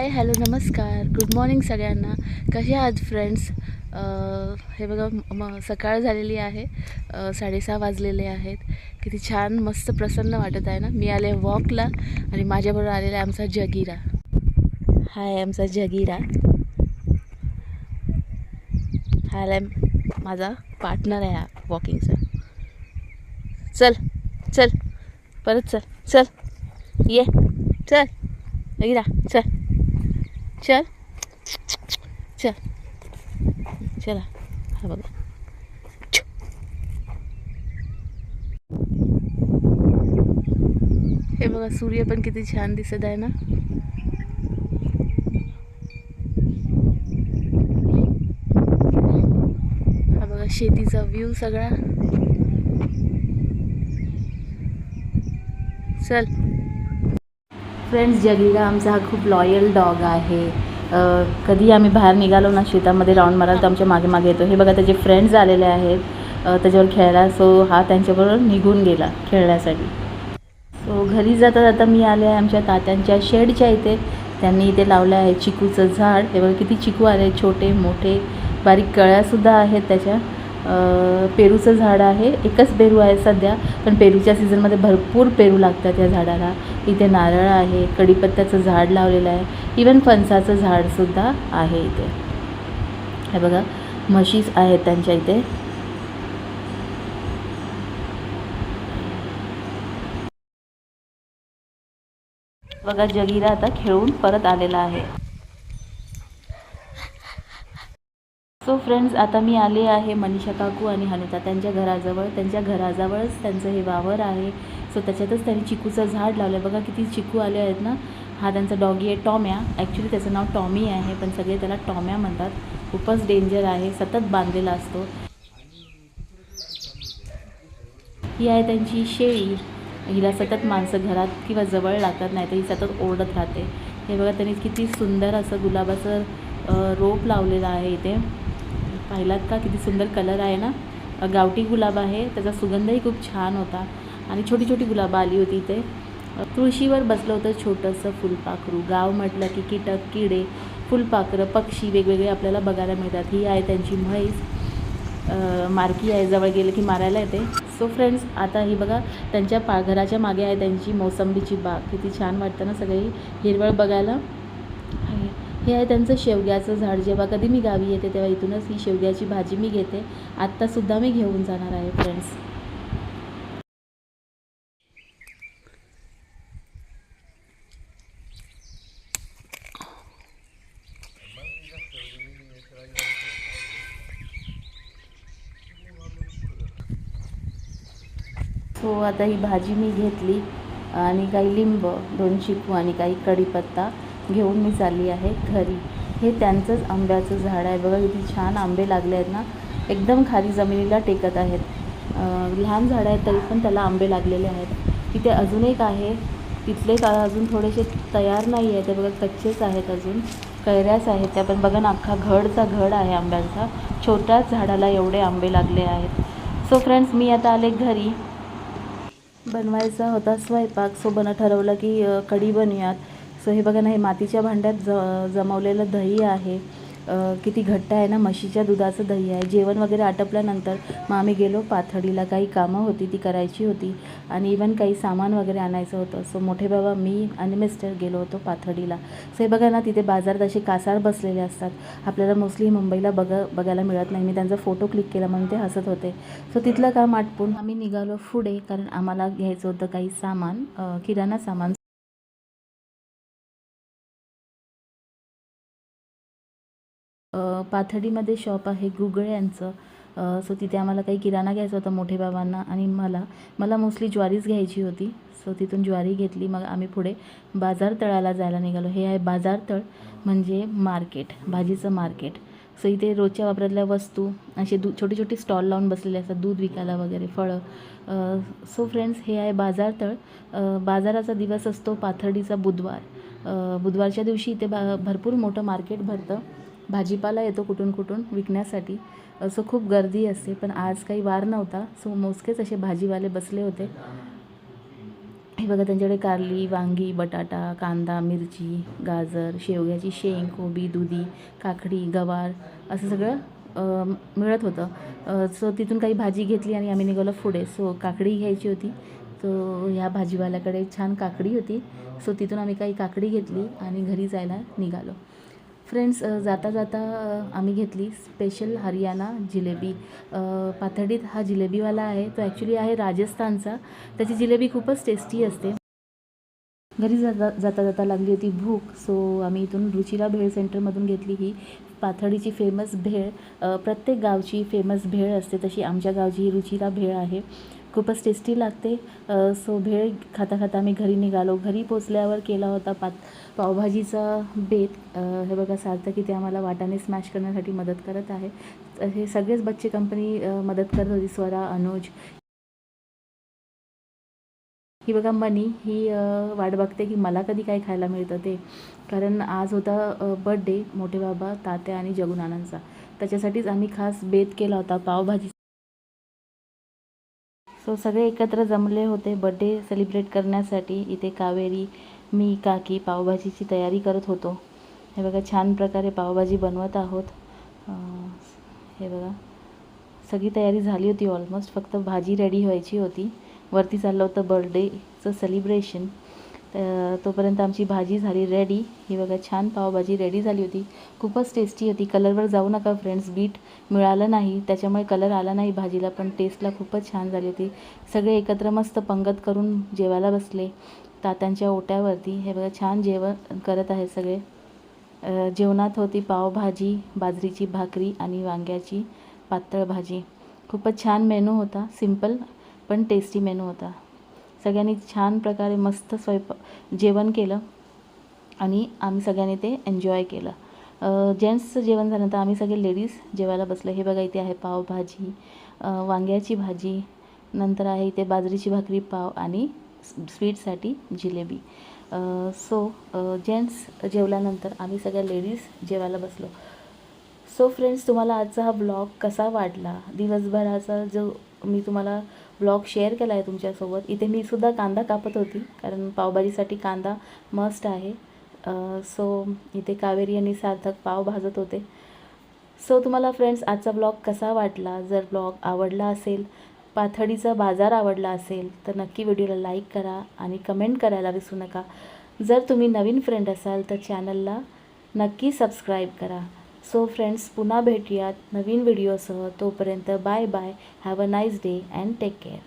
हाय hello नमस्कार. Good morning सगळ्यांना. कसे आहात फ्रेंड्स हे बघा म सकाळ झालेली आहे. साडेसहा वाजलेले आहेत. किती छान मस्त प्रसन्न वाटत आहे ना? मी आले वॉकला आणि माझ्याबरोबर आलेला आहे आमचा जगीरा. हाय आमचा जगीरा. हा आलाय माझा पार्टनर आहे हा वॉकिंगचा चल चल. परत चल. चल. ये. चल. जगीरा चल. चल. चल. चला. हा बघा. हे बघा सूर्य पण किती छान दिसत आहे ना? हा बघा शेतीचा व्ह्यू सगळा. चल. फ्रेंड्स जगीरा आमचा हा खूप लॉयल डॉग आहे. कधी आम्ही बाहेर निघालो ना शेतामध्ये राऊंड मारायला तर आमच्या मागे मागे येतो. हे बघा त्याचे फ्रेंड्स आलेले आहेत. त्याच्यावर खेळायला सो हा त्यांच्याबरोबर निघून गेला खेळण्यासाठी. सो घरी जाता जाता मी आले आहे आमच्या तात्यांच्या शेडच्या इथे. त्यांनी इथे लावलं आहे चिकूचं झाड. हे बघा किती चिकू आले छोटे मोठे. बारीक कळ्यासुद्धा आहेत त्याच्या. पेरूचं झाड आहे. एकच पेरू आहे सध्या पण पेरूच्या सीझनमध्ये भरपूर पेरू लागतात या झाडाला. इथे नारळ आहे कढीपत्त्याचं झाड लावलेलं आहे. इवन फणसाचं झाडसुद्धा आहे इथे. हे बघा म्हशीच आहेत त्यांच्या इथे. बघा जगीरा आता खेळून परत आलेला आहे. सो फ्रेंड्स आता मी आले आहे मनीषा काकू आणि हनिता त्यांच्या घराजवळ. त्यांच्या घराजवळच त्यांचं हे वावर आहे. सो त्याच्यातच त्यांनी चिकूचं झाड लावलं आहे बघा किती चिकू आले आहेत ना. हा त्यांचा डॉगी आहे टॉम्या. ॲक्च्युली त्याचं नाव टॉमी आहे पण सगळे त्याला टॉम्या म्हणतात. खूपच डेंजर आहे. सतत बांधलेला असतो. ही आहे त्यांची शेळी. हिला सतत माणसं घरात किंवा जवळ लागतात नाही तर ही सतत ओरडत राहते. हे बघा त्यांनी किती सुंदर असं गुलाबाचं रोप लावलेलं आहे इथे. पाहिलात का? किती सुंदर कलर आहे ना? गावठी गुलाब आहे. त्याचा सुगंधही खूप छान होता. आणि छोटी छोटी गुलाबं आली होती इथे. तुळशीवर बसलं होतं छोटंसं फुलपाखरू. गाव म्हटलं की कीटक किडे फुलपाखरं पक्षी वेगवेगळे आपल्याला बघायला मिळतात. ही आहे त्यांची म्हैस. मारकी आहे जवळ गेलं की मारायला येते. सो फ्रेंड्स आता ही बघा त्यांच्या पा घराच्या मागे आहे त्यांची मोसंबीची बाग. किती छान वाटतं ना सगळी हिरवळ बघायला. हे- आहे त्यांचं शेवग्याचं झाड. जेव्हा कधी मी गावी येते तेव्हा इथूनच ही शेवग्याची भाजी मी घेते. आत्तासुद्धा मी घेऊन जाणार आहे फ्रेंड्स सो हो, आता ही भाजी मी घेतली. आणि काही लिंब दोन चिकू आणि काही कढीपत्ता. घेऊन मी चालली आहे घरी. हे त्यांचंच आंब्याचं झाड आहे. बघा किती छान आंबे लागले आहेत ना. एकदम खाली जमिनीला टेकत आहेत. लहान झाड आहेत तरी पण त्याला आंबे लागलेले आहेत. तिथे अजून एक आहे. तिथले का अजून थोडेसे तयार नाही आहे ते बघा कच्चेच आहेत अजून. कैऱ्याच आहेत त्या पण बघा ना अख्खा घडचा घड आहे आंब्यांचा. छोट्याच झाडाला एवढे आंबे लागले आहेत. सो फ्रेंड्स मी आता आले घरी. बनवायचा होता स्वयंपाक. सो बन ठरवलं की कढी बनूयात सो हे बघा ना हे मातीच्या भांड्यात ज जमवलेलं दही आहे. किती घट्ट आहे ना म्हशीच्या दुधाचं दही आहे. जेवण वगैरे आटपल्यानंतर मग आम्ही गेलो पाथडीला काही कामं होती ती करायची होती. आणि इवन काही सामान वगैरे आणायचं होतं. सो मोठे बाबा मी आणि मिस्टर गेलो होतो पाथडीला सो हे बघा ना तिथे बाजारात असे कासार बसलेले असतात. आपल्याला मोस्टली मुंबईला बघ बघायला मिळत नाही. मी त्यांचा फोटो क्लिक केला म्हणून ते हसत होते. सो तिथलं काम आटपून आम्ही निघालो पुढे कारण आम्हाला घ्यायचं होतं काही सामान किराणा सामान. पाथर्डीमध्ये शॉप आहे गुगळे यांचं. सो तिथे आम्हाला काही किराणा घ्यायचा होता मोठे बाबांना आणि मला. मला मोस्टली ज्वारीच घ्यायची होती. सो तिथून ज्वारी घेतली. मग आम्ही पुढे बाजार तळाला जायला निघालो. हे आहे बाजार तळ म्हणजे मार्केट भाजीचं मार्केट. सो इथे रोजच्या वापरातल्या वस्तू असे दू छोटे छोटे स्टॉल लावून बसलेले असतात. दूध विकायला वगैरे फळं. सो फ्रेंड्स हे आहे बाजार तळ. बाजाराचा दिवस असतो पाथर्डीचा बुधवार. बुधवारच्या दिवशी इथे बा भरपूर मोठं मार्केट भरतं. भाजीपाला येतो कुठून कुठून विकण्यासाठी. असं खूप गर्दी असते पण आज काही वार नव्हता. सो मोजकेच असे भाजीवाले बसले होते. हे बघा त्यांच्याकडे कारली वांगी बटाटा कांदा मिरची गाजर शेवग्याची शेंग कोबी दुधी काकडी गवार असं सगळं मिळत होतं. सो तिथून काही भाजी घेतली आणि आम्ही निघालो पुढे. सो काकडी घ्यायची होती. तो ह्या भाजीवाल्याकडे छान काकडी होती. सो तिथून आम्ही काही काकडी घेतली आणि घरी जायला निघालो. फ्रेंड्स जाता जाता आम्ही घेतली स्पेशल हरियाणा जिलेबी. अ, पाथर्डीत हा जिलेबीवाला आहे. तो ॲक्च्युली आहे राजस्थानचा. त्याची जिलेबी खूपच टेस्टी असते. घरी जाता जाता जाता लागली होती भूक सो आम्ही इथून रुचिरा भेळ सेंटरमधून घेतली ही पाथर्डीची फेमस भेळ. प्रत्येक गावची फेमस भेळ असते तशी आमच्या गावची ही रुचिरा भेळ आहे. खूपच टेस्टी लागते. सो भेळ खाता खाता आम्ही घरी निघालो. घरी पोचल्यावर केला होता पात पावभाजीचा बेत. हे बघा सार्थक इथे आम्हाला वाटाने स्मॅश करण्यासाठी मदत करत आहे. हे सगळेच बच्चे कंपनी मदत करत होती. स्वरा अनुज. ही बघा मनी ही वाट बघते की मला कधी काय खायला मिळतं ते. कारण आज होता बर्थडे मोठे बाबा तात्या आणि जगुनानांचा. त्याच्यासाठीच आम्ही खास बेत केला होता पावभाजी. सो सगळे एकत्र जमले होते बड्डे सेलिब्रेट करण्यासाठी. इथे कावेरी मी काकी पावभाजीची तयारी करत होतो. हे बघा छान प्रकारे पावभाजी बनवत आहोत. हे बघा सगळी तयारी झाली होती ऑलमोस्ट फक्त भाजी रेडी व्हायची होती. वरती चाललं होतं बर्थडेचं सेलिब्रेशन तर तोपर्यंत आमची भाजी झाली रेडी ही बघा छान पावभाजी रेडी झाली होती. खूपच टेस्टी होती. कलरवर जाऊ नका फ्रेंड्स बीट मिळालं नाही. त्याच्यामुळे कलर आला नाही भाजीला पण टेस्टला खूपच छान झाली होती. सगळे एकत्र मस्त पंगत करून जेवायला बसले. तात्यांच्या ओट्यावरती. हे बघा छान जेवण करत आहे सगळे. जेवणात होती पावभाजी बाजरीची भाकरी आणि वांग्याची पातळ भाजी. खूपच छान मेनू होता. सिंपल पण टेस्टी मेनू होता. सगळ्यांनी छान प्रकारे मस्त स्वयंपाक जेवण केलं. आणि आम्ही सगळ्यांनी ते एन्जॉय केलं. जेंट्सचं जेवण झाल्यानंतर आम्ही सगळे लेडीज जेवायला बसलं. हे बघा इथे आहे पावभाजी वांग्याची भाजी नंतर आहे इथे बाजरीची भाकरी पाव आणि स्वीटसाठी जिलेबी. सो जेंट्स जेवल्यानंतर आम्ही सगळ्या लेडीज जेवायला बसलो. सो फ्रेंड्स तुम्हाला आजचा हा ब्लॉग कसा वाटला? दिवसभराचा जो मी तुम्हाला ब्लॉग शेअर केला आहे तुमच्यासोबत. इथे मी सुद्धा कांदा कापत होती कारण पावभाजीसाठी कांदा मस्ट आहे. सो इथे कावेरी आणि सार्थक पाव भाजत होते. सो तुम्हाला फ्रेंड्स आजचा ब्लॉग कसा वाटला? जर ब्लॉग आवडला असेल पाथडीचा बाजार आवडला असेल तर नक्की व्हिडिओला लाईक करा आणि कमेंट करायला विसरू नका. जर तुम्ही नवीन फ्रेंड असाल तर चॅनलला नक्की सबस्क्राईब करा. सो फ्रेंड्स पुन्हा भेटूयात नवीन व्हिडिओसह तोपर्यंत bye bye have a nice day and take care